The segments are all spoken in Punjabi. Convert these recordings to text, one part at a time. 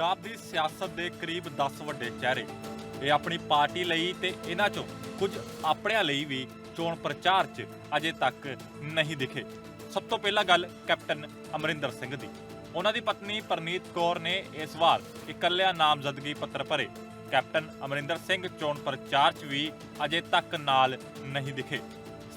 ਪੰਜਾਬ ਦੀ ਸਿਆਸਤ ਦੇ ਕਰੀਬ 10 ਵੱਡੇ ਚਿਹਰੇ। ਇਹ ਆਪਣੀ ਪਾਰਟੀ ਲਈ ਤੇ ਇਹਨਾਂ ਚੋਂ ਕੁਝ ਆਪਣਿਆਂ ਲਈ ਵੀ ਚੋਣ ਪ੍ਰਚਾਰ 'ਚ ਅਜੇ ਤੱਕ ਨਹੀਂ ਦਿਖੇ। ਸਭ ਤੋਂ ਪਹਿਲਾਂ ਗੱਲ ਕੈਪਟਨ ਅਮਰਿੰਦਰ ਸਿੰਘ ਦੀ। ਉਹਨਾਂ ਦੀ ਪਤਨੀ ਪਰਨੀਤ ਕੌਰ ਨੇ ਇਸ ਵਾਰ ਇਕੱਲਿਆਂ ਨਾਮਜ਼ਦਗੀ ਪੱਤਰ ਭਰੇ। ਕੈਪਟਨ ਅਮਰਿੰਦਰ ਸਿੰਘ ਚੋਣ ਪ੍ਰਚਾਰ 'ਚ ਵੀ ਅਜੇ ਤੱਕ ਨਾਲ ਨਹੀਂ ਦਿਖੇ।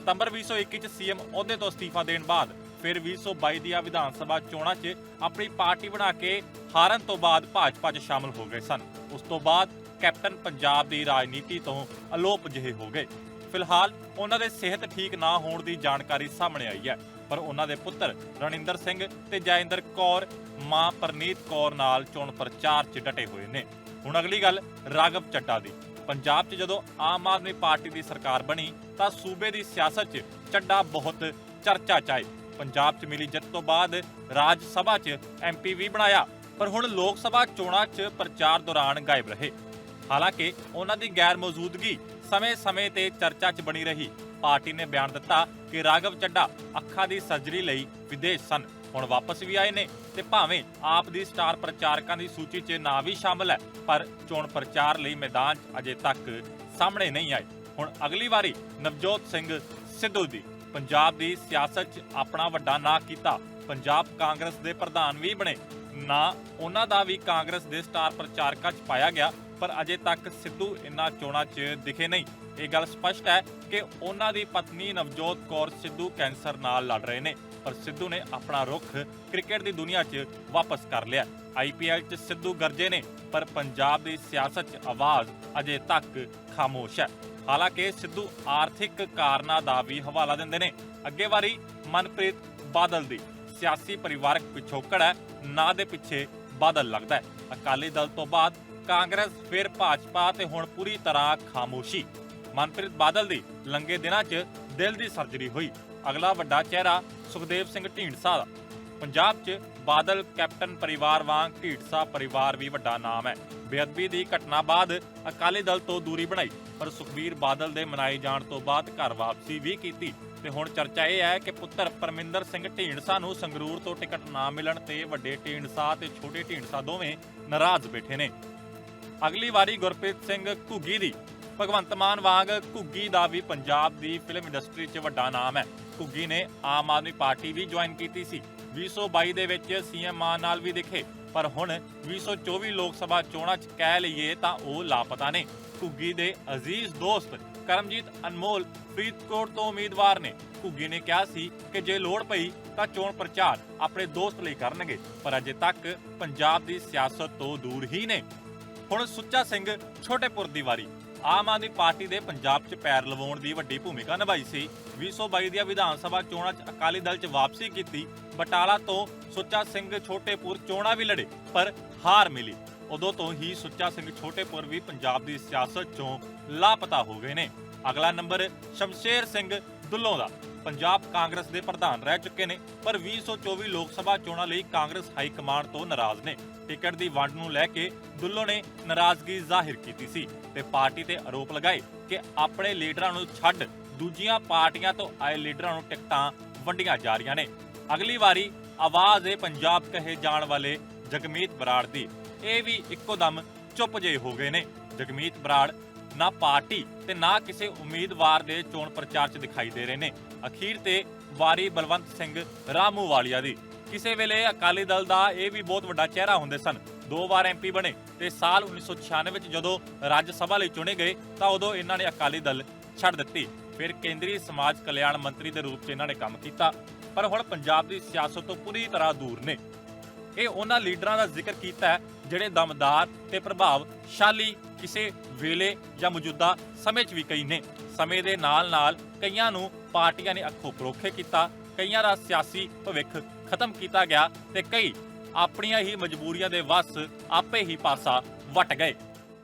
ਸਤੰਬਰ 2021 ਚ ਸੀਐਮ ਅਹੁਦੇ ਤੋਂ ਅਸਤੀਫਾ ਦੇਣ ਬਾਅਦ ਫਿਰ 2022 ਦੀਆਂ ਵਿਧਾਨ ਸਭਾ ਚੋਣਾਂ 'ਚ ਆਪਣੀ ਪਾਰਟੀ ਬਣਾ ਕੇ ਹਾਰਨ ਤੋਂ ਬਾਅਦ ਭਾਜਪਾ 'ਚ ਸ਼ਾਮਲ ਹੋ ਗਏ ਸਨ। ਉਸ ਤੋਂ ਬਾਅਦ ਕੈਪਟਨ ਪੰਜਾਬ ਦੀ ਰਾਜਨੀਤੀ ਤੋਂ ਅਲੋਪ ਜਿਹੇ ਹੋ ਗਏ। ਫਿਲਹਾਲ ਉਹਨਾਂ ਦੇ ਸਿਹਤ ਠੀਕ ਨਾ ਹੋਣ ਦੀ ਜਾਣਕਾਰੀ ਸਾਹਮਣੇ ਆਈ ਹੈ, ਪਰ ਉਹਨਾਂ ਦੇ ਪੁੱਤਰ ਰਣਿੰਦਰ ਸਿੰਘ ਤੇ ਜੈਇੰਦਰ ਕੌਰ, ਮਾਂ ਪਰਨੀਤ ਕੌਰ ਨਾਲ ਚੋਣ ਪ੍ਰਚਾਰ 'ਚ ਡਟੇ ਹੋਏ ਨੇ। ਹੁਣ ਅਗਲੀ ਗੱਲ ਰਾਗਵ ਚੱਡਾ ਦੀ। ਪੰਜਾਬ 'ਚ ਜਦੋਂ ਆਮ ਆਦਮੀ ਪਾਰਟੀ ਦੀ ਸਰਕਾਰ ਬਣੀ ਤਾਂ ਸੂਬੇ ਦੀ ਸਿਆਸਤ 'ਚ ਚੱਡਾ ਬਹੁਤ ਚਰਚਾ 'ਚ ਆਏ। ਪੰਜਾਬ 'ਚ ਮਿਲੀ ਜਿੱਤ ਤੋਂ ਬਾਅਦ ਰਾਜ ਸਭਾ 'ਚ ਐਮਪੀ ਵੀ ਬਣਾਇਆ। ਪਰ ਹੁਣ ਲੋਕ ਸਭਾ ਚੋਣਾਂ 'ਚ ਪ੍ਰਚਾਰ ਦੌਰਾਨ ਗਾਇਬ ਰਹੇ। ਹਾਲਾਂਕਿ ਉਹਨਾਂ ਦੀ ਗੈਰ ਮੌਜੂਦਗੀ ਸਮੇਂ-ਸਮੇਂ ਤੇ ਚਰਚਾ 'ਚ ਬਣੀ ਰਹੀ। ਪਾਰਟੀ ਨੇ ਬਿਆਨ ਦਿੱਤਾ ਕਿ ਰਾਘਵ ਚੱਡਾ ਅੱਖਾਂ ਦੀ ਸਰਜਰੀ ਲਈ ਵਿਦੇਸ਼ ਸਨ। ਹੁਣ ਵਾਪਸ ਵੀ ਆਏ ਨੇ ਤੇ ਭਾਵੇਂ ਆਪ ਦੀ ਸਟਾਰ ਪ੍ਰਚਾਰਕਾਂ ਦੀ ਸੂਚੀ 'ਚ ਨਾ ਵੀ ਸ਼ਾਮਲ ਹੈ, ਪਰ ਚੋਣ ਪ੍ਰਚਾਰ ਲਈ ਮੈਦਾਨ 'ਚ ਅਜੇ ਤੱਕ ਸਾਹਮਣੇ ਨਹੀਂ ਆਏ। ਹੁਣ ਅਗਲੀ ਵਾਰੀ ਨਵਜੋਤ ਸਿੰਘ ਸਿੱਧੂ ਦੀ ਪੰਜਾਬ ਦੀ ਸਿਆਸਤ 'ਚ ਆਪਣਾ ਵੱਡਾ ਨਾਂ ਕੀਤਾ। ਪੰਜਾਬ ਕਾਂਗਰਸ ਦੇ ਪ੍ਰਧਾਨ ਵੀ ਬਣੇ। ਨਾ ਉਹਨਾਂ ਦਾ ਵੀ ਕਾਂਗਰਸ ਦੇ ਸਟਾਰ ਪ੍ਰਚਾਰਕਾਂ 'ਚ ਪਾਇਆ ਗਿਆ, ਪਰ ਅਜੇ ਤੱਕ ਸਿੱਧੂ ਇਨ੍ਹਾਂ ਚੋਣਾਂ 'ਚ ਦਿਖੇ ਨਹੀਂ। ਇਹ ਗੱਲ ਸਪਸ਼ਟ ਹੈ ਕਿ ਉਹਨਾਂ ਦੀ ਪਤਨੀ ਨਵਜੋਤ ਕੌਰ ਸਿੱਧੂ ਕੈਂਸਰ ਨਾਲ ਲੜ ਰਹੇ ਨੇ, ਪਰ ਸਿੱਧੂ ਨੇ ਆਪਣਾ ਰੁਖ ਕ੍ਰਿਕਟ ਦੀ ਦੁਨੀਆ 'ਚ ਵਾਪਸ ਕਰ ਲਿਆ। ਆਈਪੀਐਲ 'ਚ ਸਿੱਧੂ ਗਰਜੇ ਨੇ, ਪਰ ਪੰਜਾਬ ਦੀ ਸਿਆਸਤ 'ਚ ਆਵਾਜ਼ ਅਜੇ ਤੱਕ ਖਾਮੋਸ਼ ਹੈ। ਹਾਲਾਂਕਿ ਸਿੱਧੂ ਆਰਥਿਕ ਕਾਰਨਾਂ ਦਾ ਵੀ ਹਵਾਲਾ ਦਿੰਦੇ ਨੇ। ਅੱਗੇ ਵਾਰੀ ਮਨਪ੍ਰੀਤ ਬਾਦਲ ਦੀ। ਸਿਆਸੀ ਪਰਿਵਾਰਕ ਪਿਛੋਕੜ ਹੈ, ਨਾ ਦੇ ਪਿੱਛੇ ਬਾਦਲ ਲੱਗਦਾ ਹੈ। ਅਕਾਲੀ ਦਲ ਤੋਂ ਬਾਅਦ ਕਾਂਗਰਸ, ਫਿਰ ਭਾਜਪਾ ਤੇ ਹੁਣ ਪੂਰੀ ਤਰ੍ਹਾਂ ਖਾਮੋਸ਼ੀ। ਮਨਪ੍ਰੀਤ ਬਾਦਲ ਦੀ ਲੰਗੇ ਦਿਨਾਂ 'ਚ ਦਿਲ ਦੀ ਸਰਜਰੀ ਹੋਈ। ਅਗਲਾ ਵੱਡਾ ਚਿਹਰਾ ਸੁਖਦੇਵ ਸਿੰਘ ਢੀਂਡਸਾ ਦਾ। ਪੰਜਾਬ 'ਚ ਬਾਦਲ, ਕੈਪਟਨ ਪਰਿਵਾਰ ਵਾਂਗ ਢੀਂਡਸਾ ਪਰਿਵਾਰ ਵੀ ਵੱਡਾ ਨਾਮ ਹੈ। ਬੇਅਦਬੀ ਦੀ ਘਟਨਾ ਬਾਅਦ ਅਕਾਲੀ ਦਲ ਤੋਂ ਦੂਰੀ ਬਣਾਈ, ਪਰ ਸੁਖਬੀਰ ਬਾਦਲ ਦੇ ਮਨਾਏ ਜਾਣ ਤੋਂ ਬਾਅਦ ਘਰ ਵਾਪਸੀ ਵੀ ਕੀਤੀ। ਤੇ ਹੁਣ ਚਰਚਾ ਇਹ ਹੈ ਕਿ ਪੁੱਤਰ ਪਰਮਿੰਦਰ ਸਿੰਘ ਢੀਂਡਸਾ ਨੂੰ ਸੰਗਰੂਰ ਤੋਂ ਟਿਕਟ ਨਾ ਮਿਲਣ ਤੇ ਵੱਡੇ ਢੀਂਡਸਾ ਤੇ ਛੋਟੇ ਢੀਂਡਸਾ ਦੋਵੇਂ ਨਾਰਾਜ਼ ਬੈਠੇ ਨੇ। ਅਗਲੀ ਵਾਰੀ ਗੁਰਪ੍ਰੀਤ ਸਿੰਘ ਘੁੱਗੀ ਦੀ, ਭਗਵੰਤ ਮਾਨ ਵਾਂਗ ਘੁੱਗੀ ਦਾ ਵੀ ਪੰਜਾਬ ਦੀ ਫਿਲਮ ਇੰਡਸਟਰੀ 'ਚ ਵੱਡਾ ਨਾਮ ਹੈ। ਘੁੱਗੀ ਨੇ ਆਮ ਆਦਮੀ ਪਾਰਟੀ ਵੀ ਜੁਆਇਨ ਕੀਤੀ ਸੀ। 2022 ਦੇ ਵਿੱਚ ਸੀਐਮ ਮਾਨ ਨਾਲ ਵੀ ਦਿਖੇ, ਪਰ ਹੁਣ 2024 ਲੋਕ ਸਭਾ ਚੋਣਾਂ 'ਚ ਕਹਿ ਲਈਏ ਤਾਂ ਉਹ ਲਾਪਤਾ ਨੇ। ਘੁੱਗੀ ਦੇ ਅਜ਼ੀਜ਼ ਦੋਸਤ ਕਰਮਜੀਤ ਅਨਮੋਲ ਫਰੀਦਕੋਟ ਤੋਂ ਉਮੀਦਵਾਰ ਨੇ। ਘੁੱਗੀ ਨੇ ਕਿਹਾ ਸੀ ਕਿ ਜੇ ਲੋੜ ਪਈ ਤਾਂ ਚੋਣ ਪ੍ਰਚਾਰ ਆਪਣੇ ਦੋਸਤ ਲਈ ਕਰਨਗੇ, ਪਰ ਅਜੇ ਤੱਕ ਪੰਜਾਬ ਦੀ ਸਿਆਸਤ ਤੋਂ ਦੂਰ ਹੀ ਨੇ। ਹੁਣ ਸੁੱਚਾ ਸਿੰਘ ਛੋਟੇਪੁਰ ਦੀ ਵਾਰੀ। ਆਮ ਆਦਮੀ ਪਾਰਟੀ ਦੇ ਪੰਜਾਬ 'ਚ ਪੈਰ ਲਵਾਉਣ ਦੀ ਵੱਡੀ ਭੂਮਿਕਾ ਨਿਭਾਈ ਸੀ। 2022 ਦੀਆਂ ਵਿਧਾਨ ਸਭਾ ਚੋਣਾਂ 'ਚ ਅਕਾਲੀ ਦਲ 'ਚ ਵਾਪਸੀ ਕੀਤੀ। ਬਟਾਲਾ ਤੋਂ ਸੁੱਚਾ ਸਿੰਘ ਛੋਟੇਪੁਰ ਚੋਣਾਂ ਵੀ ਲੜੇ, ਪਰ ਹਾਰ ਮਿਲੀ। ਉਦੋਂ ਤੋਂ ਹੀ ਸੁੱਚਾ ਸਿੰਘ ਛੋਟੇਪੁਰ ਵੀ ਪੰਜਾਬ ਦੀ ਸਿਆਸਤ 'ਚੋਂ ਲਾਪਤਾ ਹੋ ਗਏ ਨੇ। ਅਗਲਾ ਨੰਬਰ ਸ਼ਮਸ਼ੇਰ ਸਿੰਘ ਦੁੱਲੋਂ ਦਾ। ਪੰਜਾਬ ਕਾਂਗਰਸ ਦੇ ਪ੍ਰਧਾਨ ਰਹਿ ਚੁੱਕੇ ਨੇ, ਪਰ 2024 ਲੋਕ ਸਭਾ ਚੋਣਾਂ ਲਈ ਕਾਂਗਰਸ ਹਾਈ ਕਮਾਂਡ ਤੋਂ ਨਾਰਾਜ਼ ਨੇ। ਟਿਕਟ ਦੀ ਵੰਡ ਨੂੰ ਲੈ ਕੇ ਦੁੱਲੋ ਨੇ ਨਾਰਾਜ਼ਗੀ ਜ਼ਾਹਿਰ ਕੀਤੀ ਸੀ ਤੇ ਪਾਰਟੀ ਤੇ ਆਰੋਪ ਲਗਾਏ ਕਿ ਆਪਣੇ ਲੀਡਰਾਂ ਨੂੰ ਛੱਡ ਦੂਜੀਆਂ ਪਾਰਟੀਆਂ ਤੋਂ ਆਏ ਲੀਡਰਾਂ ਨੂੰ ਟਿਕਟਾਂ ਵੰਡੀਆਂ ਜਾ ਰਹੀਆਂ ਨੇ। ਅਗਲੀ ਵਾਰੀ ਆਵਾਜ਼ ਏ ਪੰਜਾਬ ਕਹੇ ਜਾਣ ਵਾਲੇ ਜਗਮੀਤ ਬਰਾੜ ਦੀ। ਇਹ ਵੀ ਇੱਕੋ ਦਮ ਚੁੱਪ ਜਿਹੇ ਹੋ ਗਏ ਨੇ। ਜਗਮੀਤ ਬਰਾੜ ਨਾ ਪਾਰਟੀ ਤੇ ਨਾ ਕਿਸੇ ਉਮੀਦਵਾਰ ਦੇ ਚੋਣ ਪ੍ਰਚਾਰ 'ਚ ਦਿਖਾਈ ਦੇ ਰਹੇ ਨੇ। ਅਖੀਰ ਤੇ ਵਾਰੀ ਬਲਵੰਤ ਸਿੰਘ ਰਾਮੂ ਵਾਲੀਆ ਦੀ। ਕਿਸੇ ਵੇਲੇ ਅਕਾਲੀ ਦਲ ਦਾ ਇਹ ਵੀ ਬਹੁਤ ਵੱਡਾ ਚਿਹਰਾ ਹੁੰਦੇ ਸਨ। ਦੋ ਵਾਰ ਐਮਪੀ ਬਣੇ ਤੇ ਸਾਲ 1996 ਵਿੱਚ ਜਦੋਂ ਰਾਜ ਸਭਾ ਲਈ ਚੁਣੇ ਗਏ ਤਾਂ ਉਦੋਂ ਇਹਨਾਂ ਨੇ ਅਕਾਲੀ ਦਲ ਛੱਡ ਦਿੱਤੀ। ਫਿਰ ਕੇਂਦਰੀ ਸਮਾਜ ਕਲਿਆਣ ਮੰਤਰੀ ਦੇ ਰੂਪ 'ਚ ਇਹਨਾਂ ਨੇ ਕੰਮ ਕੀਤਾ। ਪਰ ਹੁਣ ਪੰਜਾਬ ਦੀ ਸਿਆਸਤ ਤੋਂ ਪੂਰੀ ਤਰ੍ਹਾਂ ਦੂਰ ਨੇ। ਇਹ ਉਹਨਾਂ ਲੀਡਰਾਂ ਦਾ ਜ਼ਿਕਰ ਕੀਤਾ ਹੈ ਜਿਹੜੇ ਦਮਦਾਰ ਤੇ ਪ੍ਰਭਾਵਸ਼ਾਲੀ ਕਿਸੇ ਵੇਲੇ ਜਾਂ ਮੌਜੂਦਾ ਸਮੇਂ 'ਚ ਵੀ ਕਈ ਨੇ। ਸਮੇਂ ਦੇ ਨਾਲ-ਨਾਲ ਕਈਆਂ ਨੂੰ ਪਾਰਟੀਆਂ ਨੇ ਅੱਖੋਂ ਪਰੋਖੇ ਕੀਤਾ, ਕਈਆਂ ਦਾ ਸਿਆਸੀ ਭਵਿੱਖ ਖਤਮ ਕੀਤਾ ਗਿਆ ਤੇ ਕਈ ਆਪਣੀਆਂ ਹੀ ਮਜਬੂਰੀਆਂ ਦੇ ਵੱਸ ਆਪੇ ਹੀ ਪਾਸਾ ਵਟ ਗਏ।